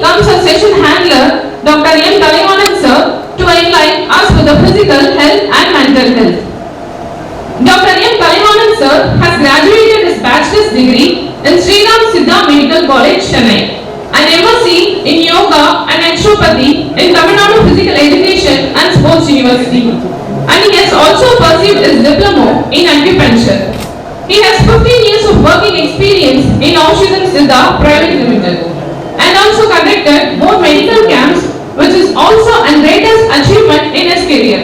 comes our session handler, Dr. M. Kalivanan sir, to enlighten us with the physical health and mental health. Dr. M. Kalivanan sir has graduated his bachelor's degree in Sri Ram Siddha Medical College, Chennai, and MSc in Yoga and Naturopathy in Tamil Nadu Physical Education and Sports University. And he has also pursued his diploma in acupuncture. He has 15 years of working experience in Aushadam Siddha Private Limited and also conducted more medical camps which is also a greatest achievement in his career.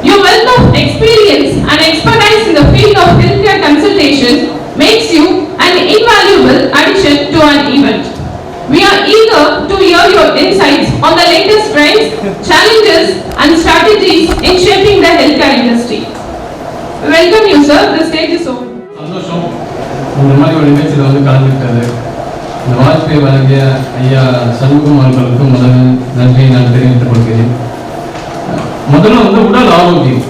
Your wealth of experience and expertise in the field of healthcare consultation makes you an invaluable addition to an event. We are eager to hear your insights on the latest trends, challenges and strategies in shaping the healthcare industry. Welcome you sir, the stage is open. சந்தோஷம் இந்த மாதிரி ஒரு நிகழ்ச்சியில் வந்து கலந்துக்கிட்டது இந்த வாய்ப்பை வழங்கிய ஐயா சண்முகம் அவர்களுக்கும் முதல் நன்றியை நான் தெரிவித்துக் கொள்கிறேன். முதல்ல வந்து உடல் ஆரோக்கியம்.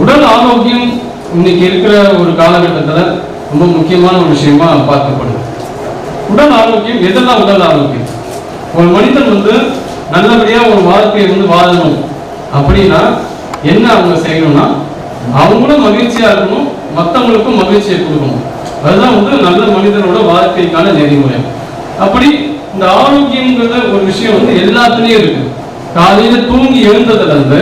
உடல் ஆரோக்கியம் இன்னைக்கு இருக்கிற ஒரு காலகட்டத்தில் ரொம்ப முக்கியமான ஒரு விஷயமா பார்க்கப்படுது. உடல் ஆரோக்கியம் எதெல்லாம் உடல் ஆரோக்கியம்? ஒரு மனிதன் வந்து நல்லபடியாக ஒரு வாழ்க்கையை வந்து வாழணும் அப்படின்னா என்ன அவங்க செய்யணும்னா அவங்களும் மகிழ்ச்சியாக இருக்கணும் மற்றவங்களுக்கும் மகிழ்ச்சியை கொடுக்கணும். அதுதான் வந்து நல்ல மனிதனோட வாழ்க்கைக்கான நெறிமுறை. அப்படி இந்த ஆரோக்கியங்கிற ஒரு விஷயம் வந்து எல்லாத்துலயும் இருக்கு. காலையில தூங்கி எழுந்ததுல இருந்து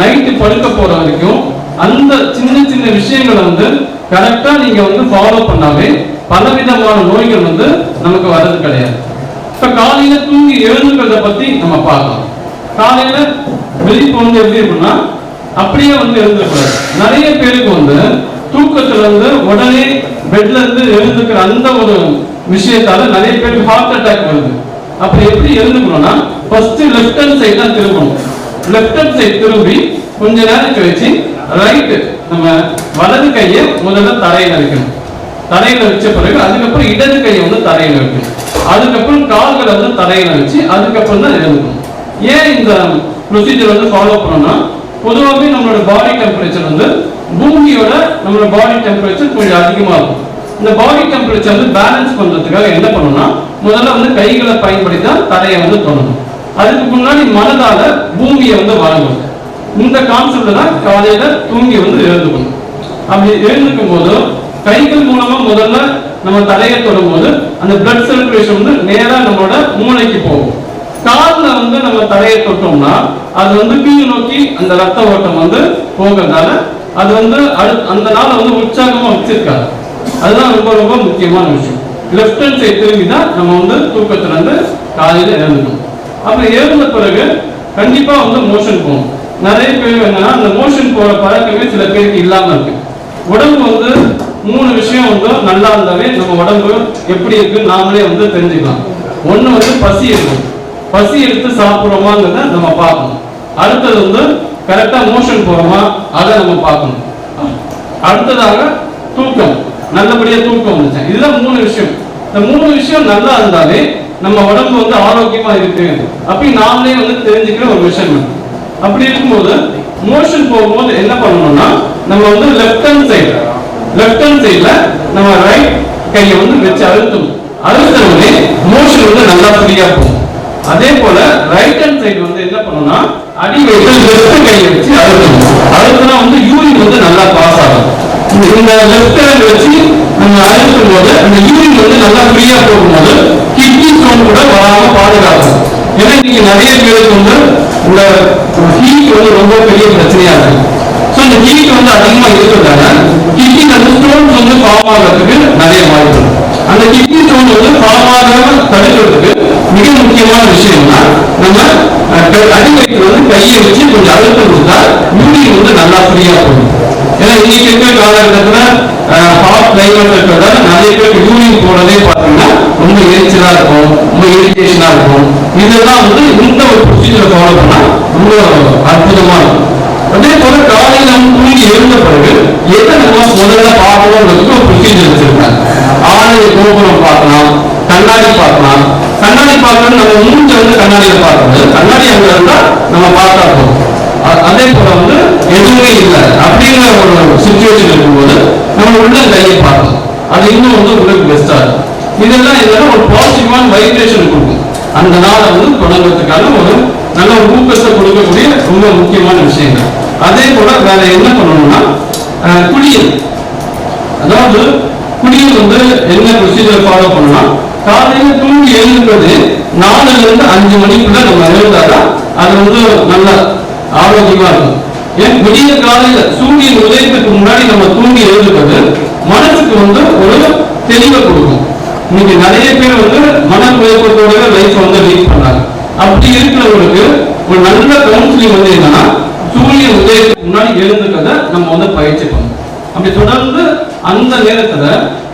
நைட்டு படுக்க போற வரைக்கும் அந்த சின்ன சின்ன விஷயங்களை வந்து கரெக்டா நீங்க வந்து ஃபாலோ பண்ணாவே பலவிதமான நோய்கள் வந்து நமக்கு வர்றது கிடையாது. இப்ப காலையில தூங்கி எழுந்துக்கிறத பத்தி நம்ம பார்க்கலாம். காலையில விழிப்பு வந்து எப்படி இருக்குன்னா அப்படியே வந்து எழுந்துக்கூடாது நிறைய பேருக்கு வந்து தூக்கத்துல இருந்து உடனே பெட்ல இருந்து எழுந்துக்கிற அந்த ஒரு விஷயத்தால நிறைய பேருக்கு ஹார்ட் அட்டாக் வருது. அப்ப எப்படி எழுந்துக்கணும்னா ஃபர்ஸ்ட் லெஃப்ட் ஹேண்ட் சைடு தான் திரும்பணும். லெஃப்ட் ஹேண்ட் சைட் திரும்பி கொஞ்ச நேரம் கழிச்சு ரைட் நம்ம வலது கையை முதல்ல தரையில வைக்கணும். தரையில வச்ச பிறகு அதுக்கப்புறம் இடது கையை வந்து தரையில வைக்கணும். அதுக்கப்புறம் கால்களை வந்து தரையில வச்சு அதுக்கப்புறம் தான் எழுந்துக்கணும். ஏன் இந்த ப்ரொசீஜர் வந்து ஃபாலோ பண்ணோம்னா பொதுவாகவே நம்மளோட பாடி டெம்பரேச்சர் வந்து பூமியோட நம்மளோட பாடி டெம்பரேச்சர் கொஞ்சம் அதிகமா இருக்கும் இந்த பாடி டெம்பரேச்சர் வந்து பேலன்ஸ் பண்றதுக்காக என்ன பண்ணணும்னா முதல்ல வந்து கைகளை பயன்படுத்தி தான் தரையை வந்து தொடணும். அதுக்கு முன்னாடி மனதால பூமியை வந்து வழங்கணும் இந்த கான்செப்ட்ல தான் காலையில தூங்கி வந்து எழுந்துக்கணும். அப்படி எழுந்துக்கும் போது கைகள் மூலமா முதல்ல நம்ம தலையை தொடும் போது அந்த பிளட் சர்க்குலேஷன் வந்து நேரா நம்மளோட மூளைக்கு போகும். காலில் வந்து நம்ம தலையை தொட்டோம்னா அது வந்து கீழ் நோக்கி அந்த ரத்த ஓட்டம் வந்து போகிறதுனால அது வந்து அந்த நாளை வந்து உற்சாகமா வச்சிருக்காரு. அதுதான் ரொம்ப ரொம்ப முக்கியமான விஷயம். லெஃப்ட் ஹேண்ட் சைடு திரும்பி தான் நம்ம வந்து தூக்கத்துல இருந்து காலையில எழுந்துக்கணும். அப்புறம் எழுந்த பிறகு கண்டிப்பா வந்து மோஷன் போகணும். நிறைய பேர் என்னன்னா அந்த மோஷன் போற பழக்கமே சில பேருக்கு இல்லாம இருக்கு. உடம்பு வந்து மூணு விஷயம் வந்து நல்லா இருந்தாவே நம்ம உடம்பு எப்படி இருக்குன்னு நாமளே வந்து தெரிஞ்சுக்கலாம். ஒன்று வந்து பசி இருக்கும் பசி எடுத்து சாப்பிடுறோமாங்கிறத நம்ம பார்க்கணும். அடுத்தது வந்து கரெக்டா மோஷன் போகிறோமா அதை நம்ம பார்க்கணும். அடுத்ததாக தூக்கம். நல்லபடியா தூக்கம் வந்துச்சு. இதுதான் மூணு விஷயம். இந்த மூணு விஷயம் நல்லா இருந்தாலே நம்ம உடம்பு வந்து ஆரோக்கியமா இருக்கு. அப்படி நாமளே வந்து தெரிஞ்சுக்கிற ஒரு விஷயம் அப்படி இருக்கும்போது மோஷன் போகும்போது என்ன பண்ணணும்னா நம்ம வந்து left hand side left hand சைடுல நம்ம ரைட் கையை வந்து வச்சு அழுத்தணும். அழுத்த மோஷன் வந்து நல்லா ஃப்ரீயா போகும். அதே போல ரைட் ஹேண்ட் சைடு வந்து என்ன பண்ணணும்னா அடி வயிற்று லெஃப்ட் கையை வச்சு அழுத்தணும் அழுத்தினா வந்து யூரின் வந்து நல்லா பாஸ் ஆகும். இந்த- லெஃப்ட் ஹேண்ட் வச்சு நம்ம அழுத்தும் போது அந்த யூரின் வந்து நல்லா ஃப்ரீயா போகும்போது கிட்னி ஸ்டோன் கூட வராம பாதுகாக்கும் ஏன்னா இன்னைக்கு நிறைய பேருக்கு வந்து இந்த ஹீட் வந்து ரொம்ப பெரிய பிரச்சனையா இருக்கு. ஸோ இந்த ஹீட் வந்து அதிகமா இருக்கிறதால கிட்னி வந்து ஸ்டோன்ஸ் வந்து ஃபார்ம் ஆகிறதுக்கு நிறைய வாய்ப்பு அந்த கிட்னி ஸ்டோன் வந்து ஃபார்ம் ஆகாம தடுக்கிறதுக்கு மிக முக்கியமான விஷயம்னா நம்ம அஹ், வந்து கையை வச்சு கொஞ்சம் அழுத்தம் கொடுத்தா யூரின் வந்து நல்லா ஃப்ரீயா போகும். ஏன்னா இன்னைக்கு இருக்கிற காலகட்டத்துல ஹாட் கிளைமேட் இருக்கிறதால நிறைய பேருக்கு யூரின் போனதே பார்த்தீங்கன்னா ரொம்ப எரிச்சலா இருக்கும் ரொம்ப இரிட்டேஷனா இருக்கும். இதெல்லாம் வந்து இந்த ஒரு ப்ரொசீஜரை ஃபாலோ பண்ணா ரொம்ப அற்புதமா இருக்கும். அதே போல காலையில நம்ம தூங்கி எழுந்த பிறகு எதை நம்ம முதல்ல பார்க்கணும்ன்றதுக்கு ஒரு ப்ரொசீஜர் வச்சிருக்காங்க. ஆலய கோபுரம் பார்க்கலாம் கண்ணாடி பார்க்கலாம் கண்ணாடி பார்க்கணும் நம்ம மூஞ்ச வந்து கண்ணாடியில பார்க்கணும். கண்ணாடி அங்க இருந்தா நம்ம பார்த்தா போதும். அதே போல வந்து எதுவுமே இல்லை. அப்படிங்கிற ஒரு சுச்சுவேஷன் இருக்கும்போது நம்ம உள்ள கையை பார்க்கணும். அது இன்னும் வந்து உங்களுக்கு பெஸ்டா இருக்கும். இதெல்லாம் இதெல்லாம் ஒரு பாசிட்டிவான வைப்ரேஷன் கொடுக்கும். அந்த நாளை வந்து தொடங்குறதுக்கான ஒரு நல்ல ஒரு ஊக்கத்தை கொடுக்கக்கூடிய ரொம்ப முக்கியமான விஷயங்கள். அதே போல வேற என்ன பண்ணணும்னா அஹ், குளியல். அதாவது குளியல் வந்து என்ன ப்ரொசீஜர் ஃபாலோ பண்ணலாம் காலையில தூங்கி எழுந்துறது நாலுல இருந்து அஞ்சு மணிக்குள்ள நம்ம எழுந்தாதான் அது வந்து நல்ல ஆரோக்கியமா இருக்கும். ஏன்? விடிய காலையில சூரியன் உதயத்துக்கு முன்னாடி நம்ம தூங்கி எழுதுறது மனசுக்கு வந்து ஒரு தெளிவை கொடுக்கும். இன்னைக்கு நிறைய பேர் வந்து மன குழப்பத்தோட லைஃப் வந்து லீட் பண்ணாங்க. அப்படி இருக்கிறவங்களுக்கு ஒரு நல்ல கவுன்சிலிங் வந்து என்னன்னா சூரியன் உதயத்துக்கு முன்னாடி எழுந்துக்கிறத நம்ம வந்து பயிற்சி பண்ணணும். அப்படி தொடர்ந்து அந்த நேரத்துல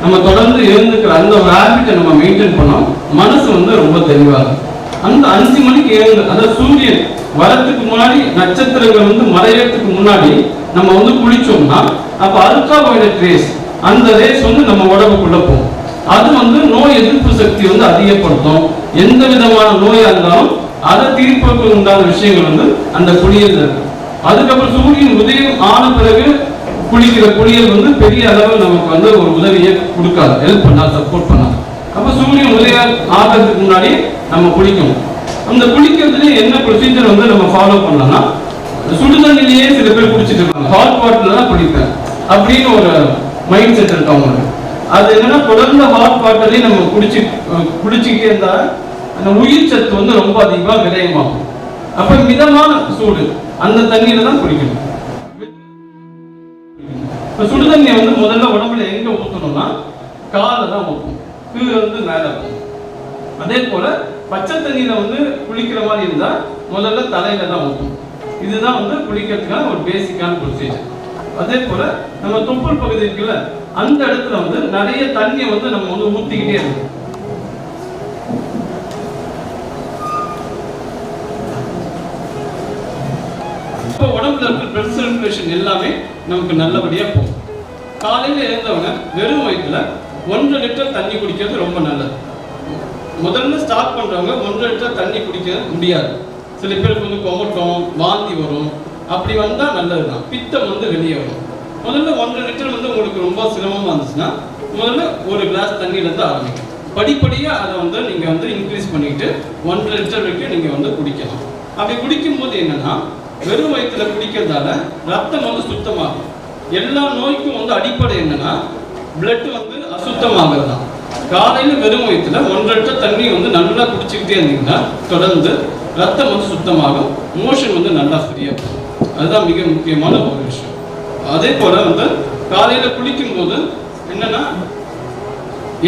நம்ம தொடர்ந்து எழுந்துக்கிற அந்த ஒரு ஹேபிட்டை நம்ம மெயின்டைன் பண்ணோம். மனசு வந்து ரொம்ப தெளிவாகும் அந்த அஞ்சு மணிக்கு எழுந்து அதாவது சூரியன் வரத்துக்கு முன்னாடி நட்சத்திரங்கள் வந்து மறையறதுக்கு முன்னாடி நம்ம வந்து குளிச்சோம்னா அப்ப அல்ட்ராவயலட் ரேஸ் அந்த ரேஸ் வந்து நம்ம உடம்புக்குள்ள போகும். அது வந்து நோய் எதிர்ப்பு சக்தி வந்து அதிகப்படுத்தும். எந்த விதமான நோயா இருந்தாலும் அதை தீர்ப்பதற்கு உண்டான விஷயங்கள் வந்து அந்த குளியல் இருக்கு அதுக்கப்புறம் சூரியன் உதயம் ஆன பிறகு குளிக்கிற குளியல் வந்து பெரிய அளவில் நமக்கு வந்து ஒரு உதவியை கொடுக்காது. ஹெல்ப் பண்ணாது சப்போர்ட் பண்ணாது. அப்ப சூரியன் உதய ஆகிறதுக்கு முன்னாடி நம்ம குளிக்கணும். அந்த குளிக்கிறதுல என்ன ப்ரொசீஜர் வந்து நம்ம ஃபாலோ பண்ணலாம்னா சுடுதண்ணிலேயே சில பேர் குடிச்சிட்டு இருக்காங்க ஹாட் வாட்டர்ல தான் குடிப்பேன் அப்படின்னு ஒரு மைண்ட் செட் இருக்கு அவங்களுக்கு. அது என்னன்னா தொடர்ந்து ஹாட் வாட்டர்லயே நம்ம குடிச்சு அஹ் குடிச்சுக்கிட்டே இருந்தா அந்த உயிர் சத்து வந்து ரொம்ப அதிகமா விரயமாகும் அப்ப மிதமான சூடு அந்த தண்ணியில தான் குடிக்கணும். சுடு சுடுதண்ணியை வந்து முதல்ல உடம்புல எங்க ஊற்றணும்னா கால தான் ஊற்றணும் கீழே வந்து மேல இருக்கும் அதே போல பச்சை தண்ணியில வந்து குளிக்கிற மாதிரி இருந்தா முதல்ல தலையில தான் ஊற்றணும் இதுதான் வந்து குளிக்கிறதுக்கான ஒரு பேசிக்கான ப்ரொசீஜர் அதே போல நம்ம தொப்புள் பகுதி இருக்குல்ல அந்த இடத்துல வந்து நிறைய தண்ணியை வந்து நம்ம வந்து ஊத்திக்கிட்டே இருக்கும் இப்போ உடம்புல இருக்கிற பிளட் சர்க்குலேஷன் எல்லாமே நமக்கு நல்லபடியாக போகும். காலையில் எழுந்தவங்க வெறும் வயிற்றுல ஒன்றரை லிட்டர் தண்ணி குடிக்கிறது ரொம்ப நல்லது. முதல்ல ஸ்டார்ட் பண்ணுறவங்க ஒன்றரை லிட்டர் தண்ணி குடிக்க முடியாது. சில பேருக்கு வந்து கொமட்டம் வாந்தி வரும். அப்படி வந்தால் நல்லது தான் பித்தம் வந்து வெளியே வரும். முதல்ல ஒன்றரை லிட்டர் வந்து உங்களுக்கு ரொம்ப சிரமமாக இருந்துச்சுன்னா முதல்ல ஒரு கிளாஸ் தண்ணியில் இருந்து ஆரம்பிக்கும் படிப்படியாக அதை வந்து நீங்கள் வந்து இன்க்ரீஸ் பண்ணிக்கிட்டு ஒன்றரை லிட்டர் வரைக்கும் நீங்கள் வந்து குடிக்கலாம். அப்படி குடிக்கும்போது என்னன்னா வெறும் வயிற்றுல குடிக்கிறதால ரத்தம் வந்து சுத்தமாகும். எல்லா நோய்க்கும் வந்து அடிப்படை என்னன்னா பிளட் வந்து அசுத்தமாகிறது. தான் காலையில் வெறும் வயிற்றுல ஒன்றரை தண்ணி வந்து நல்லா குடிச்சுக்கிட்டே இருந்தீங்கன்னா தொடர்ந்து ரத்தம் வந்து சுத்தமாகும். மோஷன் வந்து நல்லா ஃப்ரீயாக போகும். அதுதான் மிக முக்கியமான ஒரு விஷயம். அதே போல வந்து காலையில் குளிக்கும் போது என்னன்னா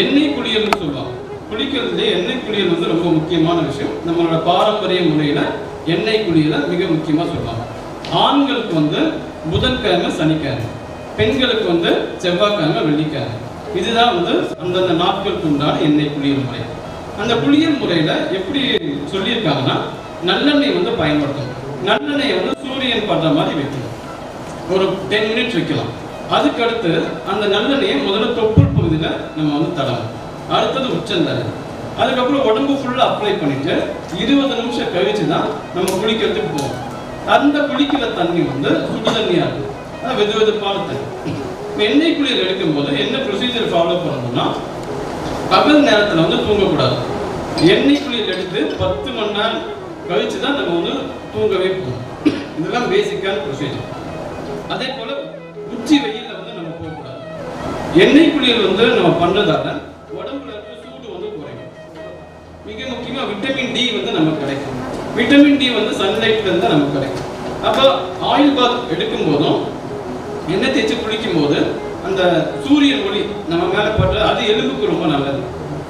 எண்ணெய் குளியல்னு சொல்லுவாங்க. குளிக்கிறதுலேயே எண்ணெய் குளியல் வந்து ரொம்ப முக்கியமான விஷயம். நம்மளோட பாரம்பரிய முறையில் எண்ணெய் குளியலை மிக முக்கியமா சொல்லுவாங்க. ஆண்களுக்கு வந்து புதன்கிழமை சனிக்கிழமை. பெண்களுக்கு வந்து செவ்வாய்க்கிழமை வெள்ளிக்கிழமை. இதுதான் வந்து அந்தந்த நாட்களுக்கு உண்டான எண்ணெய் குளியல் முறை. அந்த குளியல் முறையில எப்படி சொல்லியிருக்காங்கன்னா நல்லெண்ணெய் வந்து பயன்படுத்தணும். நல்லெண்ணெயை வந்து சூரியன் படுற மாதிரி வைக்கணும். ஒரு டென் மினிட்ஸ் வைக்கலாம். அதுக்கு அடுத்து அந்த நல்லெண்ணெயை முதல்ல தொப்புள் பகுதியில் நம்ம வந்து தடவும் அடுத்தது உச்சந்தலை. அதுக்கப்புறம் உடம்பு ஃபுல்லாக அப்ளை பண்ணிட்டு இருபது நிமிஷம் கழிச்சு தான் நம்ம குளிக்கிறதுக்கு போவோம். அந்த குளிக்கிற தண்ணி வந்து சுடு தண்ணியாக இருக்கும். அது வெது வெதுப்பான தண்ணி. இப்போ எண்ணெய் குளியல் எடுக்கும் போது என்ன ப்ரொசீஜர் ஃபாலோ பண்ணணும்னா பகல் நேரத்தில் வந்து தூங்கக்கூடாது. எண்ணெய் குளியல் எடுத்து பத்து மணி நேரம் கழிச்சு தான் நம்ம வந்து தூங்கவே போகணும். இதெல்லாம் பேசிக்கான ப்ரொசீஜர் அதே போல் உச்சி வெயிலில் வந்து நம்ம போகக்கூடாது. எண்ணெய் குளியல் வந்து நம்ம பண்ணுறதால மிக விட்டமின் டி வந்து நமக்கு கிடைக்கும். விட்டமின் டி வந்து சன்லைட்ல இருந்து நமக்கு கிடைக்கும். அப்போ ஆயில் பாத் எடுக்கும் போதும் எண்ணெய் தேய்ச்சி குளிக்கும் போது அந்த சூரியன் ஒளி நம்ம மேல பட்டு அது எலும்புக்கு ரொம்ப நல்லது.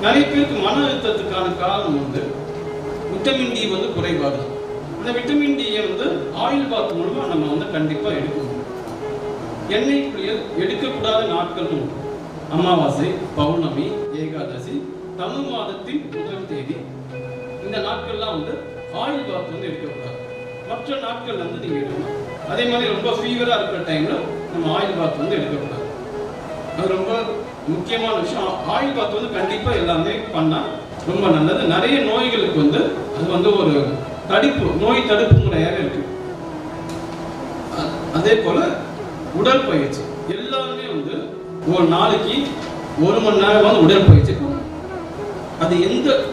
நிறைய பேருக்கு மன அழுத்தத்துக்கான காரணம் வந்து விட்டமின் டி வந்து குறைபாடு அந்த விட்டமின் டியை வந்து ஆயில் பாத் மூலமா நம்ம வந்து கண்டிப்பா எடுக்கணும். எண்ணெய் குளியல் எடுக்கக்கூடாத நாட்கள் உண்டு. அமாவாசை பௌர்ணமி ஏகாதசி தமிழ் மாதத்தின் முதல் தேதி இந்த நாட்கள்லாம் வந்து ஆயில் பாத் வந்து எடுக்கக்கூடாது மற்ற நாட்கள் வந்து நீங்க எடுக்கணும் அதே மாதிரி ரொம்ப ஃபீவரா இருக்கிற டைம்ல நம்ம ஆயில் பாத் வந்து எடுக்கக்கூடாது. அது ரொம்ப முக்கியமான விஷயம். ஆயில் பாத் வந்து கண்டிப்பா எல்லாமே பண்ணா ரொம்ப நல்லது. நிறைய நோய்களுக்கு வந்து அது வந்து ஒரு தடுப்பு நோய் தடுப்பு முறையாக இருக்கு. அ- அதே போல உடற்பயிற்சி எல்லாருமே வந்து ஒரு நாளைக்கு ஒரு மணி நேரம் வந்து உடற்பயிற்சி. பண்ணணும் அது எந்த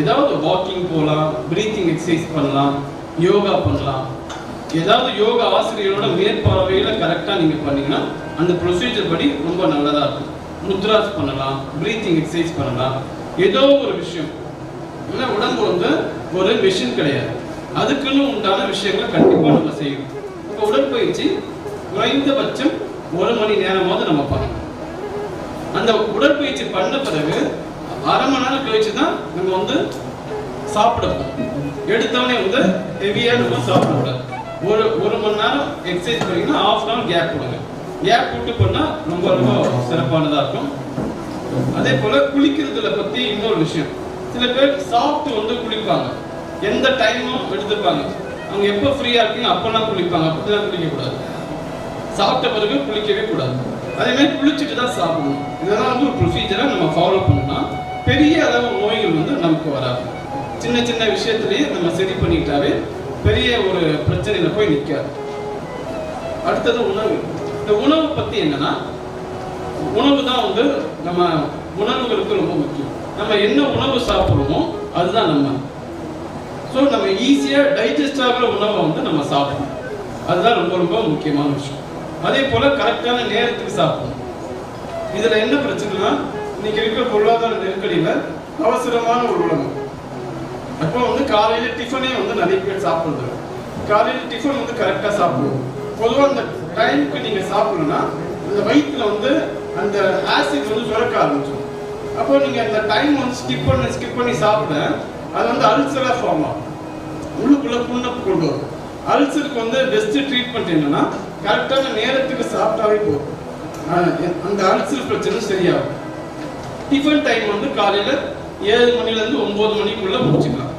ஏதாவது வாக்கிங் போகலாம் பிரீத்திங் எக்ஸசைஸ் பண்ணலாம் யோகா பண்ணலாம். ஏதாவது யோகா ஆசிரியரோட மேற்பார்வையில் கரெக்டாக நீங்கள் பண்ணீங்கன்னா அந்த ப்ரொசீஜர் படி ரொம்ப நல்லதாக இருக்கும். முத்ராஸ் பண்ணலாம் பிரீத்திங் எக்ஸசைஸ் பண்ணலாம். ஏதோ ஒரு விஷயம். ஏன்னா உடம்பு வந்து ஒரு மிஷின் கிடையாது. அதுக்குன்னு உண்டான விஷயங்களை கண்டிப்பாக நம்ம செய்யணும். இப்போ உடற்பயிற்சி குறைந்தபட்சம் ஒரு மணி நேரமாவது நம்ம பண்ணணும். அந்த உடற்பயிற்சி பண்ண பிறகு அரை மணி நேரம் கழிச்சு தான் நம்ம வந்து சாப்பிடணும். எடுத்தவனே எடுத்தவொடனே வந்து ஹெவியாக நம்ம சாப்பிடக்கூடாது. ஒரு ஒரு மணி நேரம் எக்ஸசைஸ் பண்ணிங்கன்னா ஆஃப் அன் கேப் கொடுங்க. கேப் விட்டு பண்ணால் ரொம்ப ரொம்ப சிறப்பானதாக இருக்கும். அதே போல் குளிக்கிறதுல பற்றி இன்னொரு விஷயம். சில பேர் சாப்பிட்டு வந்து குளிப்பாங்க. எந்த டைமும் எடுத்துப்பாங்க. அவங்க எப்போ ஃப்ரீயாக இருக்கீங்க அப்பெல்லாம் குளிப்பாங்க. அப்பதான் குளிக்கக்கூடாது. சாப்பிட்ட பிறகு குளிக்கவே கூடாது. அதே மாதிரி குளிச்சுட்டு தான் சாப்பிடணும். இதெல்லாம் வந்து ஒரு ப்ரொசீஜரை நம்ம ஃபாலோ பண்ணோம்னா பெரிய அளவு நோய்கள் வந்து நமக்கு வராது. சின்ன சின்ன விஷயத்திலேயே நம்ம சரி பண்ணிட்டாவே பெரிய ஒரு பிரச்சனையில போய் நிற்காது அடுத்தது உணவு. இந்த உணவு பத்தி என்னன்னா உணவு தான் வந்து நம்ம உணவுகளுக்கு ரொம்ப முக்கியம். நம்ம என்ன உணவு சாப்பிடுறோமோ அதுதான் நம்ம. ஸோ நம்ம ஈஸியாக டைஜஸ்ட் ஆகிற உணவை வந்து நம்ம சாப்பிடணும். அதுதான் ரொம்ப ரொம்ப முக்கியமான விஷயம். அதே போல கரெக்டான நேரத்துக்கு சாப்பிடணும். இதுல என்ன பிரச்சனைனா இன்னைக்கு இருக்கிற பொருளாதார நெருக்கடியில அவசரமான ஒரு உணவு அப்போ வந்து காலையில டிஃபனே வந்து நிறைய பேர் சாப்பிடுறது. காலையில டிஃபன் வந்து கரெக்டா சாப்பிடுவோம். பொதுவா அந்த டைமுக்கு நீங்க சாப்பிடணும்னா அந்த வயிற்றுல வந்து அந்த ஆசிட் வந்து சுரக்க ஆரம்பிச்சிடும். அப்போ நீங்க அந்த டைம் வந்து ஸ்கிப் பண்ணி ஸ்கிப் பண்ணி சாப்பிட அது வந்து அல்சரா ஃபார்ம் ஆகும். உள்ளுக்குள்ள புண்ணப்பு கொண்டு வரும். அல்சருக்கு வந்து பெஸ்ட் ட்ரீட்மெண்ட் என்னன்னா கரெக்டான நேரத்துக்கு சாப்பிட்டாவே போதும். ஆஹ் அந்த அல்சர் பிரச்சனை சரியாகும். டிஃபன் டைம் வந்து காலையில ஏழு மணிலேருந்து ஒம்பது மணிக்குள்ள முடிச்சுக்கலாம்.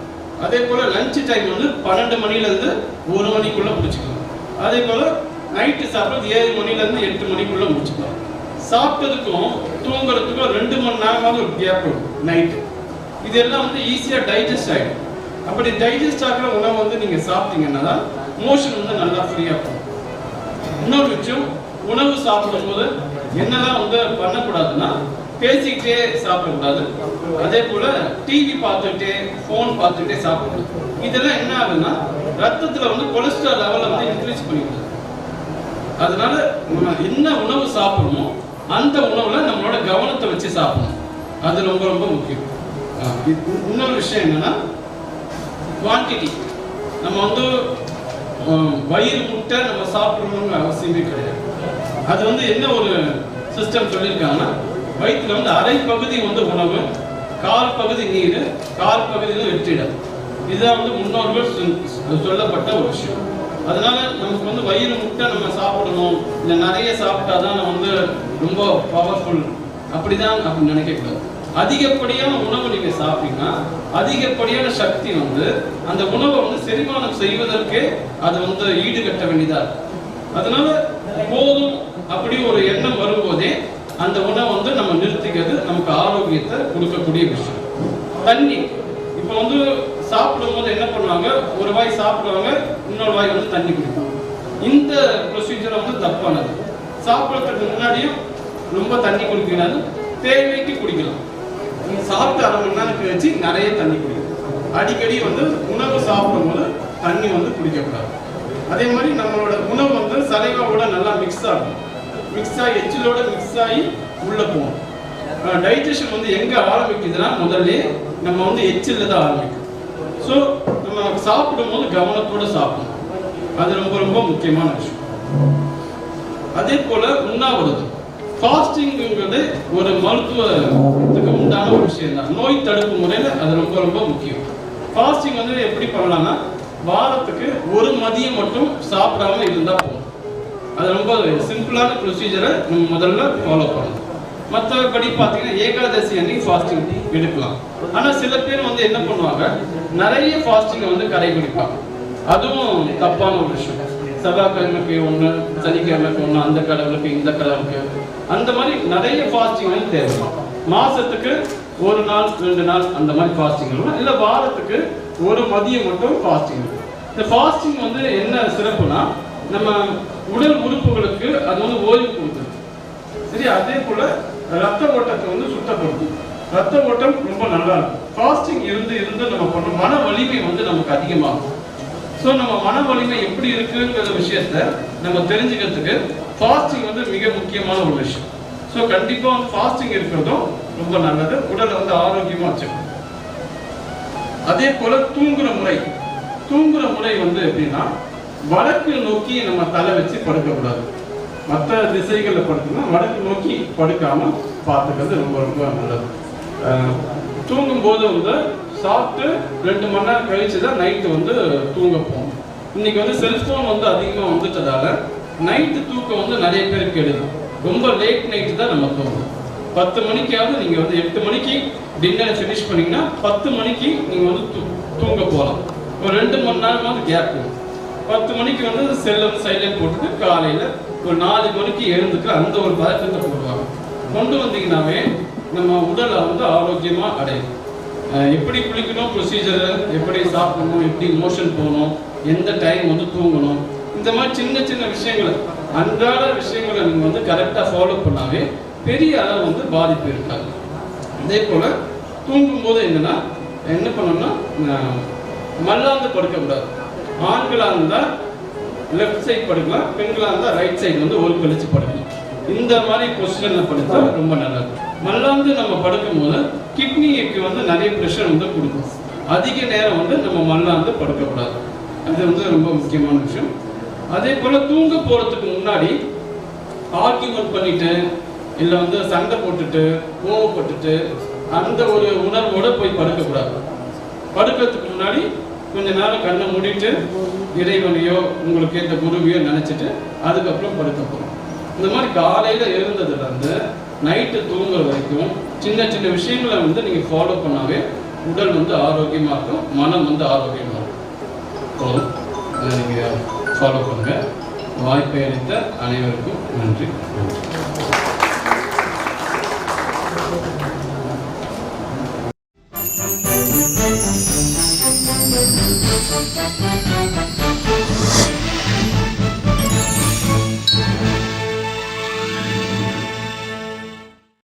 அதே போல லஞ்ச் டைம் வந்து பன்னெண்டு மணிலேருந்து ஒரு மணிக்குள்ள முடிச்சுக்கலாம். அதே போல நைட்டு சாப்பிட்றது ஏழு மணிலேருந்து எட்டு மணிக்குள்ள முடிச்சுக்கலாம். சாப்பிட்டதுக்கும் தூங்குறதுக்கும் ரெண்டு மணி நேரமாவது ஒரு கேப் நைட்டு இதெல்லாம் வந்து ஈஸியாக டைஜஸ்ட் ஆகிடும் அப்படி டைஜஸ்ட் ஆகிற உணவு வந்து நீங்கள் சாப்பிட்டீங்கன்னா தான் மோஷன் வந்து நல்லா ஃப்ரீயாக போகும். இன்னொரு விஷயம் உணவு சாப்பிடும்போது என்னெல்லாம் வந்து பண்ணக்கூடாதுன்னா பேசிக்கிட்டே சாப்பிடக்கூடாது. அதே போல டிவி பார்த்துக்கிட்டே ஃபோன் பார்த்துக்கிட்டே சாப்பிடக்கூடாது இதெல்லாம் என்ன ஆகுதுன்னா ரத்தத்துல வந்து கொலஸ்ட்ரால் லெவலை வந்து இன்க்ரீஸ் பண்ணிவிடுது அதனால நம்ம என்ன உணவு சாப்பிடுமோ அந்த உணவுல நம்மளோட கவனத்தை வச்சு சாப்பிடணும். அது ரொம்ப ரொம்ப முக்கியம். இன்னொரு விஷயம் என்னன்னா குவான்டிட்டி நம்ம வந்து வயிறு முட்டை நம்ம சாப்பிடணுங்கிற அவசியமே கிடையாது. அது வந்து என்ன ஒரு சிஸ்டம் சொல்லியிருக்காங்கன்னா வயிற்றுல வந்து அரை பகுதி வந்து உணவு கால் பகுதி நீர் கால் பகுதியில் வெற்றிடம். இதுதான் வந்து முன்னோர்கள் சொல்லப்பட்ட ஒரு விஷயம். அதனால நமக்கு வந்து வயிறு முட்டை நம்ம சாப்பிடணும். இல்லை நிறைய சாப்பிட்டாதான் நம்ம வந்து ரொம்ப பவர்ஃபுல் அப்படிதான் அப்படி நினைக்கக்கூடாது. அதிகப்படியான உணவு நீங்க சாப்பிட்டீங்கன்னா அதிகப்படியான சக்தி வந்து அந்த உணவை வந்து செரிமானம் செய்வதற்கே அது வந்து ஈடுகட்ட வேண்டியதா அதனால போதும் அப்படி ஒரு எண்ணம் வரும்போதே அந்த உணவை வந்து நம்ம நிறுத்திக்கிறது நமக்கு ஆரோக்கியத்தை கொடுக்கக்கூடிய விஷயம். தண்ணி. இப்போ வந்து சாப்பிடும்போது என்ன பண்ணுவாங்க? ஒரு வாய் சாப்பிடுவாங்க இன்னொரு வாய் வந்து தண்ணி குடிப்பாங்க. இந்த ப்ரொசீஜர் வந்து தப்பானது சாப்பிட்றதுக்கு முன்னாடியும் ரொம்ப தண்ணி குடிக்கிறாங்க தேவைக்கு குடிக்கலாம். நீங்கள் சாப்பிட்டு அரை மணி நேரம் கழிச்சு நிறைய தண்ணி குடிக்கணும் அடிக்கடி வந்து உணவு சாப்பிடும் போது தண்ணி வந்து குடிக்கக்கூடாது. அதே மாதிரி நம்மளோட உணவு வந்து சலைவாவோட நல்லா மிக்ஸ் ஆகும். மிக்ஸ் ஆகி எச்சிலோட மிக்ஸ் ஆகி உள்ள போகும் டைஜஷன் வந்து எங்க ஆரம்பிக்குதுன்னா முதல்ல நம்ம வந்து எச்சில்ல தான் ஆரம்பிக்கும் ஸோ நம்ம சாப்பிடும் போது கவனத்தோட சாப்பிடணும். அது ரொம்ப ரொம்ப முக்கியமான விஷயம். அதே போல உண்ணாவிரதம். ஃபாஸ்டிங்கிறது ஒரு மருத்துவத்துக்கு உண்டான ஒரு விஷயம் தான் நோய் தடுப்பு முறையில் அது ரொம்ப ரொம்ப முக்கியம். ஃபாஸ்டிங் வந்து எப்படி பண்ணலாம்னா வாரத்துக்கு ஒரு மதியம் மட்டும் சாப்பிடாம இருந்தால் போதும். அது ரொம்ப சிம்பிளான ப்ரொசீஜரை நம்ம முதல்ல ஃபாலோ பண்ணணும். மற்றபடி பார்த்தீங்கன்னா ஏகாதசி அன்னைக்கு ஃபாஸ்டிங் எடுக்கலாம். ஆனால் சில பேர் வந்து என்ன பண்ணுவாங்க நிறைய ஃபாஸ்டிங்கை வந்து கடைபிடிப்பாங்க. அதுவும் தப்பான ஒரு விஷயம். செவ்வாய்க்கிழமைக்கு ஒன்று சனிக்கிழமைக்கு ஒன்று அந்த கடவுளுக்கு இந்த கடவுளுக்கு. அந்த மாதிரி நிறைய ஃபாஸ்டிங் வந்து தேவை. மாசத்துக்கு ஒரு நாள் ரெண்டு நாள் அந்த மாதிரி ஃபாஸ்டிங் இல்லை வாரத்துக்கு ஒரு மதியம் மட்டும் ஃபாஸ்டிங் இந்த ஃபாஸ்டிங் வந்து என்ன சிறப்புனா நம்ம உடல் உறுப்புகளுக்கு அது வந்து ஓய்வு கொடுக்குது. சரி அதே போல ரத்த ஓட்டத்தை வந்து சுத்தப்படுத்தும். ரத்த ஓட்டம் ரொம்ப நல்லா இருக்கும். ஃபாஸ்டிங் இருந்து இருந்து நம்ம பண்ண மன வலிமை வந்து நமக்கு அதிகமாகும். ஸோ நம்ம மன வலிமை எப்படி இருக்குங்கிற விஷயத்த நம்ம தெரிஞ்சுக்கிறதுக்கு ஃபாஸ்டிங் வந்து மிக முக்கியமான ஒரு விஷயம். ஸோ கண்டிப்பாக வந்து ஃபாஸ்டிங் இருக்கிறதும் ரொம்ப நல்லது. உடலை வந்து ஆரோக்கியமாக வச்சுக்கணும். அதே போல தூங்குற முறை. தூங்குற முறை வந்து எப்படின்னா வடக்கு நோக்கி நம்ம தலை வச்சு படுக்கக்கூடாது. மற்ற திசைகளில் படுத்தோம்னா வடக்கு நோக்கி படுக்காம பார்த்துக்கிறது ரொம்ப ரொம்ப நல்லது. தூங்கும்போது தூங்கும் போது வந்து சாப்பிட்டு ரெண்டு மணி நேரம் கழிச்சு தான் நைட்டு வந்து தூங்க போகணும். இன்னைக்கு வந்து செல்ஃபோன் வந்து அதிகமாக வந்துட்டதால நைட்டு தூக்கம் வந்து நிறைய பேருக்கு கெடுது. ரொம்ப லேட் நைட்டு தான் நம்ம தூங்கணும் பத்து மணிக்காவது நீங்கள் வந்து எட்டு மணிக்கு டின்னரை ஃபினிஷ் பண்ணிங்கன்னா பத்து மணிக்கு நீங்கள் வந்து தூ- தூங்க போகலாம். ஒரு ரெண்டு மணி நேரமாவது கேப் பத்து மணிக்கு வந்து செல்லை சைலண்ட் போட்டுட்டு காலையில் ஒரு நாலு மணிக்கு எழுந்துட்டு அந்த ஒரு பழக்கத்தை போடுவாங்க கொண்டு வந்தீங்கன்னாவே நம்ம உடலை வந்து ஆரோக்கியமாக அடையும். எப்படி குளிக்கணும் ப்ரொசீஜர் எப்படி சாப்பிடணும்? எப்படி மோஷன் போகணும்? எந்த டைம் வந்து தூங்கணும்? இந்த மாதிரி சின்ன சின்ன விஷயங்களை அன்றாட விஷயங்களை நீங்கள் வந்து கரெக்டாக ஃபாலோ பண்ணாவே பெரிய அளவு வந்து பாதிப்பு இருக்காது. அதே போல் தூங்கும்போது என்னென்னா என்ன பண்ணணும்னா மல்லாந்து படுக்கக்கூடாது. ஆண்களாக இருந்தால் லெஃப்ட் சைடு படுக்கலாம் பெண்களாக இருந்தால் ரைட் சைடு வந்து ஒரு கழிச்சு படுக்கலாம். இந்த மாதிரி பொசிஷனில் படுத்தா ரொம்ப நல்லது. மல்லாந்து நம்ம படுக்கும்போது கிட்னிக்கு வந்து நிறைய ப்ரெஷர் வந்து கொடுக்கும். அதிக நேரம் வந்து நம்ம மல்லாந்து படுக்கக்கூடாது. அது வந்து ரொம்ப முக்கியமான விஷயம். அதே போல் தூங்க போகிறதுக்கு முன்னாடி ஆர்கியூமெண்ட் பண்ணிட்டு இல்லை வந்து சண்டை போட்டுட்டு கோவப்பட்டுட்டு அந்த ஒரு உணர்வோட போய் படுக்கக்கூடாது. படுக்கிறதுக்கு முன்னாடி கொஞ்ச நேரம் கண்ணை மூடிட்டு இறைவனையோ உங்களுக்கு ஏற்ற குருவையோ நினைச்சிட்டு அதுக்கப்புறம் படுக்க போகிறோம் இந்த மாதிரி காலையில் எழுந்ததுலேருந்து நைட்டு தூங்குற வரைக்கும் சின்ன சின்ன விஷயங்களை வந்து நீங்கள் ஃபாலோ பண்ணாவே உடல் வந்து ஆரோக்கியமாக இருக்கும் மனம் வந்து ஆரோக்கியமாக இருக்கும். போதும் இதை நீங்கள் ஃபாலோ பண்ணுங்கள் வாய்ப்பை அளித்த அனைவருக்கும் நன்றி நன்றி.